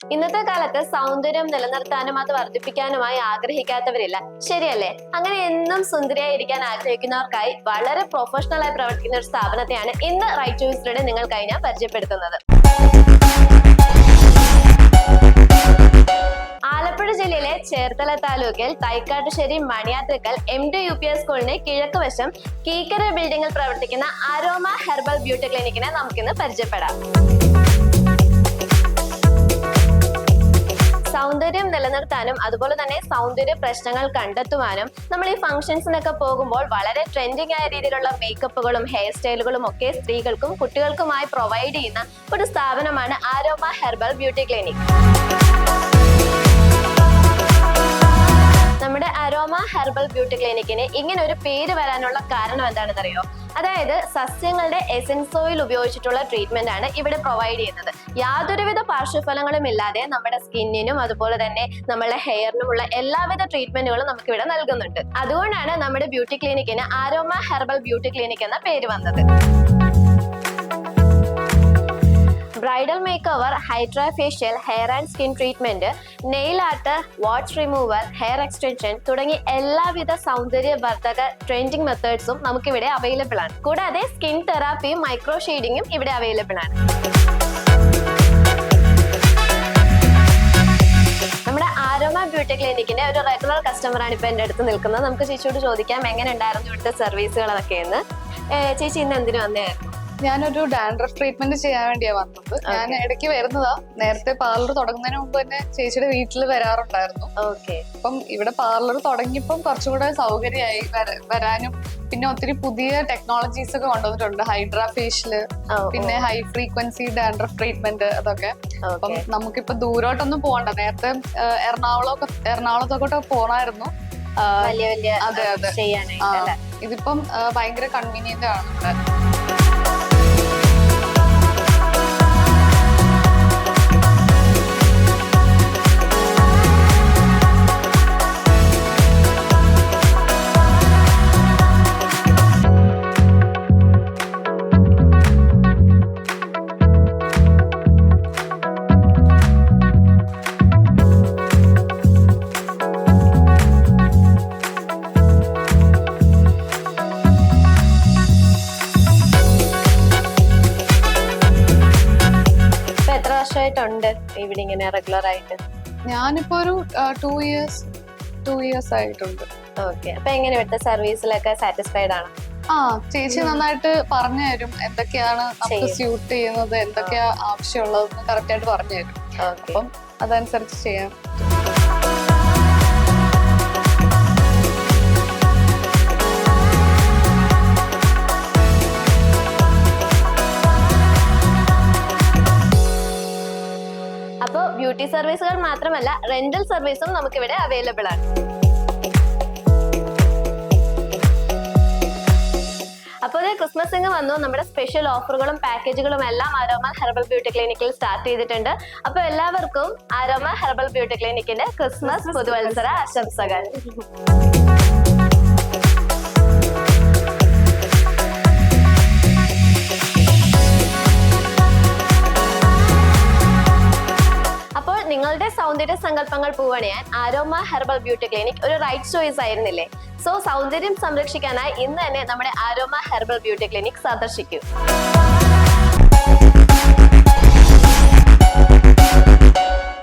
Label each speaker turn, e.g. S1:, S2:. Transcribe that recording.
S1: ഇന്നത്തെ കാലത്ത് സൗന്ദര്യം നിലനിർത്താനും അത് വർദ്ധിപ്പിക്കാനുമായി ആഗ്രഹിക്കാത്തവരില്ല. ശരിയല്ലേ? അങ്ങനെ എന്നും സുന്ദരിയായിരിക്കാൻ ആഗ്രഹിക്കുന്നവർക്കായി വളരെ പ്രൊഫഷണൽ ആയി പ്രവർത്തിക്കുന്ന ഒരു സ്ഥാപനത്തെയാണ് ഇന്ന് റൈറ്റ് ചോയ്സിലൂടെ നിങ്ങൾക്കായി ഞാൻ പരിചയപ്പെടുത്തുന്നത്. ആലപ്പുഴ ജില്ലയിലെ ചേർത്തല താലൂക്കിൽ Thaikattussery Maniyathrakkal M D U P S സ്കൂളിന് കിഴക്ക് വശം കീക്കര ബിൽഡിംഗിൽ പ്രവർത്തിക്കുന്ന അരോമ ഹെർബൽ ബ്യൂട്ടി ക്ലിനിക്കിനെ നമുക്കിന്ന് പരിചയപ്പെടാം. സൗന്ദര്യം നിലനിർത്താനും അതുപോലെ തന്നെ സൗന്ദര്യ പ്രശ്നങ്ങൾ കണ്ടെത്തുവാനും നമ്മൾ ഈ ഫംഗ്ഷൻസിനൊക്കെ പോകുമ്പോൾ വളരെ ട്രെൻഡിങ് ആയ രീതിയിലുള്ള മേക്കപ്പുകളും ഹെയർ സ്റ്റൈലുകളും ഒക്കെ സ്ത്രീകൾക്കും കുട്ടികൾക്കുമായി പ്രൊവൈഡ് ചെയ്യുന്ന ഒരു സ്ഥാപനമാണ് Aroma Herbal Beauty Clinic Aroma Herbal Beauty ക്ലിനിക്കിന് ഇങ്ങനെ ഒരു പേര് വരാനുള്ള കാരണം എന്താണെന്നറിയോ? അതായത് സസ്യങ്ങളുടെ എസെൻസ് ഓയിൽ ഉപയോഗിച്ചിട്ടുള്ള ട്രീറ്റ്മെന്റ് ആണ് ഇവിടെ പ്രൊവൈഡ് ചെയ്യുന്നത്. യാതൊരുവിധ പാർശ്വഫലങ്ങളും ഇല്ലാതെ നമ്മുടെ സ്കിന്നിനും അതുപോലെ തന്നെ നമ്മുടെ ഹെയറിനുമുള്ള എല്ലാവിധ ട്രീറ്റ്മെന്റുകളും നമുക്ക് ഇവിടെ നൽകുന്നുണ്ട്. അതുകൊണ്ടാണ് നമ്മുടെ ബ്യൂട്ടി ക്ലിനിക്കിന് ആരോമ ഹെർബൽ ബ്യൂട്ടി ക്ലിനിക് എന്ന പേര് വന്നത്. Bridal make over hydra facial hair and skin treatment nail art watch removal hair extension തുടങ്ങി എല്ലാവിധ സൗന്ദര്യവർദ്ധക ട്രെൻഡിങ് മെത്തേഡ്സും നമുക്കിവിടെ അവൈലബിൾ ആണ്. കൂടാതെ സ്കിൻ തെറാപ്പിയും മൈക്രോ ഷെയ്ഡിങ്ങും ഇവിടെ അവൈലബിൾ ആണ്. ആരോമ ബ്യൂട്ടി ക്ലിനിക്കിന്റെ ഒരു റെഗുലർ കസ്റ്റമർ ആണ് ഇപ്പൊ എന്റെ അടുത്ത് നിൽക്കുന്നത്. നമുക്ക് ചേച്ചിയോട് ചോദിക്കാം എങ്ങനെ ഉണ്ടായിരുന്നു ഇവിടുത്തെ സർവീസുകളൊക്കെ എന്ന്. ചേച്ചി ഇന്ന് എന്തിനു വന്നതായിരുന്നു
S2: ഞാനൊരു ഡാൻഡ്രഫ് ട്രീറ്റ്മെന്റ് ചെയ്യാൻ വേണ്ടിയാ വന്നത്. ഞാൻ ഇടയ്ക്ക് വരുന്നതാ. നേരത്തെ പാർലർ തുടങ്ങുന്നതിന് മുമ്പ് തന്നെ ചേച്ചിയുടെ വീട്ടിൽ വരാറുണ്ടായിരുന്നു.
S1: ഓക്കെ
S2: അപ്പം ഇവിടെ പാർലർ തുടങ്ങിയപ്പം കുറച്ചുകൂടെ സൗകര്യമായി വരാനും പിന്നെ ഒത്തിരി പുതിയ ടെക്നോളജീസ് ഒക്കെ കൊണ്ടുവന്നിട്ടുണ്ട്. ഹൈഡ്രാ ഫേഷ്യൽ പിന്നെ ഹൈ ഫ്രീക്വൻസി ഡാൻഡ്രഫ് ട്രീറ്റ്മെന്റ് അതൊക്കെ. അപ്പം നമുക്കിപ്പോ ദൂരോട്ടൊന്നും പോകണ്ട നേരത്തെ എറണാകുളം എറണാകുളത്തൊക്കെ പോണായിരുന്നു.
S1: വലിയ വലിയ
S2: അതെ, അതെ. ഇതിപ്പം ഭയങ്കര കൺവീനിയന്റ് ആണ്
S1: വർഷമായിട്ടുണ്ട് ഇവിടെ ഇങ്ങനെ റെഗുലർ ആയിട്ട്.
S2: ഞാനിപ്പോ ഒരു ടു ഇയേഴ്സ് ടു ഇയേഴ്സ് ആയിട്ടുണ്ട്.
S1: ഓക്കെ അപ്പൊ എങ്ങനെ ഇവിടുത്തെ സർവീസിലൊക്കെ സാറ്റിസ്ഫൈഡ് ആണ്?
S2: ആ ചേച്ചി നന്നായിട്ട് പറഞ്ഞു തരും എന്തൊക്കെയാണ് നമുക്ക്. സ്യൂട്ട് ചെയ്യുന്നത് എന്തൊക്കെയാ ആവശ്യമുള്ളതെന്ന് കറക്റ്റ് ആയിട്ട് പറഞ്ഞു തരും. അപ്പം അതനുസരിച്ച് ചെയ്യാം.
S1: സർവീസുകൾ മാത്രമല്ല റെന്റൽ സർവീസും നമുക്ക് ഇവിടെ അവൈലബിൾ ആണ്. അപ്പോൾ ഇത് ക്രിസ്മസ് ഇങ്ങ് വന്നു. നമ്മുടെ സ്പെഷ്യൽ ഓഫറുകളും പാക്കേജുകളും എല്ലാം ആരോമ ഹെർബൽ ബ്യൂട്ടി ക്ലിനിക്കിൽ സ്റ്റാർട്ട് ചെയ്തിട്ടുണ്ട്. അപ്പോൾ എല്ലാവർക്കും ആരോമ ഹെർബൽ ബ്യൂട്ടി ക്ലിനിക്കിന്റെ ക്രിസ്മസ് പുതുവത്സര ആശംസകൾ. സൗന്ദര്യ സങ്കല്പങ്ങൾ പൂവണിയാൻ ആരോമ ഹെർബൽ ബ്യൂട്ടി ക്ലിനിക് ഒരു റൈറ്റ് ചോയ്സ് ആയിരുന്നില്ലേ? സോ സൗന്ദര്യം സംരക്ഷിക്കാനായി ഇന്ന് തന്നെ നമ്മുടെ ആരോമ ഹെർബൽ ബ്യൂട്ടി ക്ലിനിക് സന്ദർശിക്കൂ.